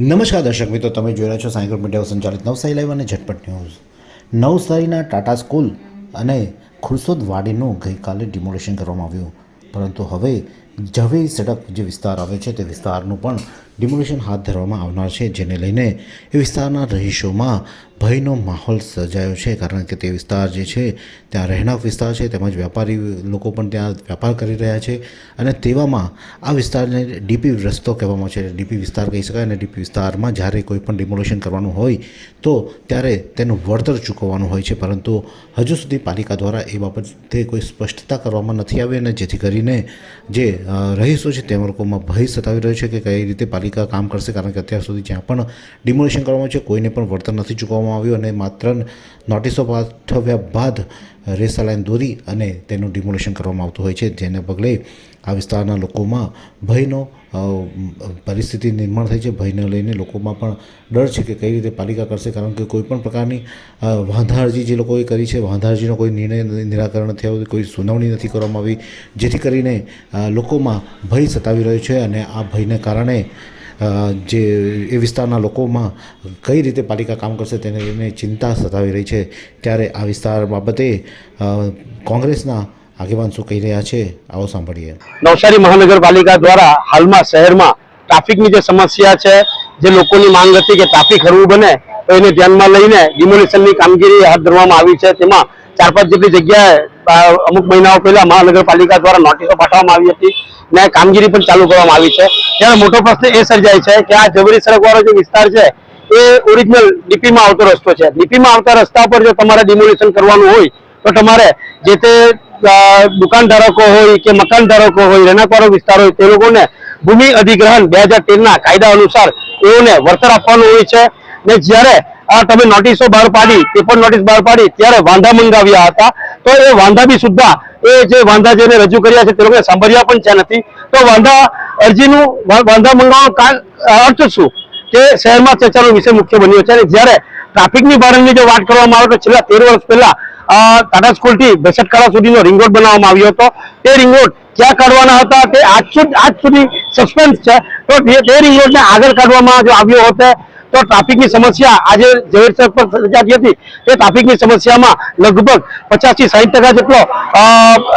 નમસ્કાર દર્શક મિત્રો, તમે જોઈ રહ્યા છો સાયકલ મીડિયા સંચાલિત નવસારી લાઈવ અને ઝટપટ ન્યૂઝ. નવસારીના ટાટા સ્કૂલ અને ખુરશોદ વાડીનું ગઈકાલે ડિમોલેશન કરવામાં આવ્યું. પરંતુ હવે ઝવેરી સડક જે વિસ્તાર આવે છે, તે વિસ્તારનું પણ ડિમોલિશન હાથ ધરવામાં આવનાર છે, જેને લઈને એ વિસ્તારના રહીશોમાં ભયનો માહોલ સર્જાયો છે. કારણ કે તે વિસ્તાર જે છે, ત્યાં રહેણાંક વિસ્તાર છે, તેમજ વેપારી લોકો પણ ત્યાં વ્યાપાર કરી રહ્યા છે અને તેવામાં આ વિસ્તારને ડીપી રસ્તો કહેવામાં છે. ડીપી વિસ્તાર કહી શકાય અને ડીપી વિસ્તારમાં જ્યારે કોઈ પણ ડિમોલિશન કરવાનું હોય, તો ત્યારે તેનું વળતર ચૂકવવાનું હોય છે. પરંતુ હજુ સુધી પાલિકા દ્વારા એ બાબતે કોઈ સ્પષ્ટતા કરવામાં નથી આવી અને જેથી કરીને જે રહીશો છે તેમ લોકોમાં ભય સતાવી રહ્યો છે કે કઈ રીતે પાલિકા કામ કરશે કારણ કે અત્યાર સુધી જ્યાં પણ ડિમોલિશન કરવામાં છે, કોઈને પણ વળતર નથી ચૂકવવામાં આવ્યું અને માત્ર નોટિસો પાઠવ્યા બાદ રેસા લાઈન દોરી અને તેનું ડિમોલેશન કરવામાં આવતું હોય છે. જેને પગલે આ વિસ્તારના લોકોમાં ભયનો પરિસ્થિતિ નિર્માણ થઈ છે. ભયને લઈને લોકોમાં પણ ડર છે કે કઈ રીતે પાલિકા કરશે. કારણ કે કોઈ પણ પ્રકારની વાંધારજી જે લોકોએ કરી છે વાંધા અરજીનો કોઈ નિર્ણય નિરાકરણ થયા, કોઈ સુનાવણી નથી કરવામાં આવી, જેથી કરીને લોકોમાં ભય સતાવી રહ્યો છે અને આ ભયને કારણે જે એ વિસ્તારના લોકોમાં કઈ રીતે પાલિકા કામ કરશે તેને લઈને ચિંતા સતાવી રહી છે, ત્યારે આ વિસ્તાર બાબતે કોંગ્રેસના આગેવાન શું કહી રહ્યા છે, આવો સાંભળીએ. નવસારી મહાનગરપાલિકા દ્વારા હાલમાં શહેરમાં ટ્રાફિકની જે સમસ્યા છે, જે લોકોની માંગ હતી કે ટ્રાફિક હરવું બને, તો એને ધ્યાનમાં લઈને ડિમોલિશનની કામગીરી હાથ ધરવામાં આવી છે. તેમાં ચાર પાંચ જેટલી જગ્યાએ અમુક મહિનાઓ પહેલા મહાનગરપાલિકા દ્વારા નોટિસો પાઠવવામાં આવી હતી ને કામગીરી પણ ચાલુ કરવામાં આવી છે. ત્યારે મોટો પ્રશ્ન એ સર્જાય છે કે આ જબરી સડક જે વિસ્તાર છે, એ ઓરિજિનલ ડીપીમાં આવતો રસ્તો છે. ડીપીમાં આવતા રસ્તા પર જો તમારે ડિમોલિશન કરવાનું હોય, તો તમારે જે તે દુકાન દુકાનધારકો હોય કે મકાન ધારકો હોય, રહેણાંકવાળો વિસ્તાર હોય, તે લોકોને ભૂમિ અધિગ્રહણ બે હજાર તેરના કાયદા અનુસાર એઓને વળતર આપવાનું હોય છે. ને જ્યારે આ તમે નોટિસો બહાર પાડી પેપર નોટિસ બહાર પાડી, ત્યારે વાંધા મંગાવ્યા હતા. તો એ વાંધા બી સુદ્ધા એ જે વાંધા જેને રજૂ કર્યા છે તે લોકોને સાંભળ્યા પણ છે નથી. તો વાંધા અરજીનું વાંધા મંગાવવાનો અર્થ શું? કે શહેરમાં ચર્ચાનો વિષય મુખ્ય બન્યો છે. અને જ્યારે ટ્રાફિકની ભારણની જો વાત કરવામાં આવે તો છેલ્લા તેર વર્ષ પહેલા ટાટા સ્કૂલથી બેસટકાળા સુધીનો રિંગ બનાવવામાં આવ્યો હતો. તે રિંગ રોડ ક્યાં કાઢવાના હતા? તે આજ સુધી આજ સુધી સસ્પેન્સ છે. તો તે તે રિંગ રોડને આગળ કાઢવામાં જો આવ્યો હોત તો ટ્રાફિકની સમસ્યા આજે ઝવેર સડક પર સર્જાતી હતી. તે ટ્રાફિકની સમસ્યામાં લગભગ પચાસથી સાહીઠ ટકા જેટલો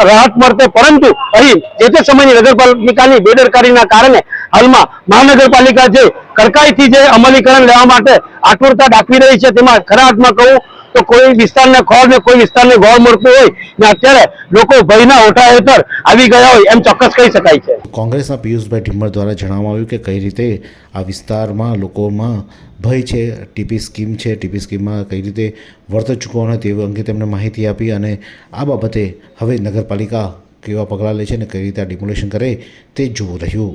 રાહત મળશે પરંતુ અહીં જે તે સમયની નગરપાલિકાની બેદરકારીના કારણે હાલમાં મહાનગરપાલિકા જે કડકાઈથી જે અમલીકરણ લેવા માટે આતુરતા દાખવી રહી છે તેમાં ખરા અર્થમાં કહું તો કોઈ વિસ્તારને ખોળ ને કોઈ વિસ્તારને ગોળ મળતું હોય ને અત્યારે લોકો ભયના ઓઠા હેઠળ આવી ગયા હોય એમ ચોક્કસ કહી શકાય છે. કોંગ્રેસના પિયુષભાઈ ઠીમર દ્વારા જણાવવામાં આવ્યું કે કઈ રીતે આ વિસ્તારમાં લોકોમાં ભય છે, ટીપી સ્કીમ છે, ટીપી સ્કીમમાં કઈ રીતે વળતર ચૂકવવાનો તે અંગે તેમણે માહિતી આપી અને આ બાબતે હવે નગરપાલિકા કેવા પગલાં લે છે અને કઈ રીતે આ ડિમોલેશન કરે તે જોવું રહ્યું.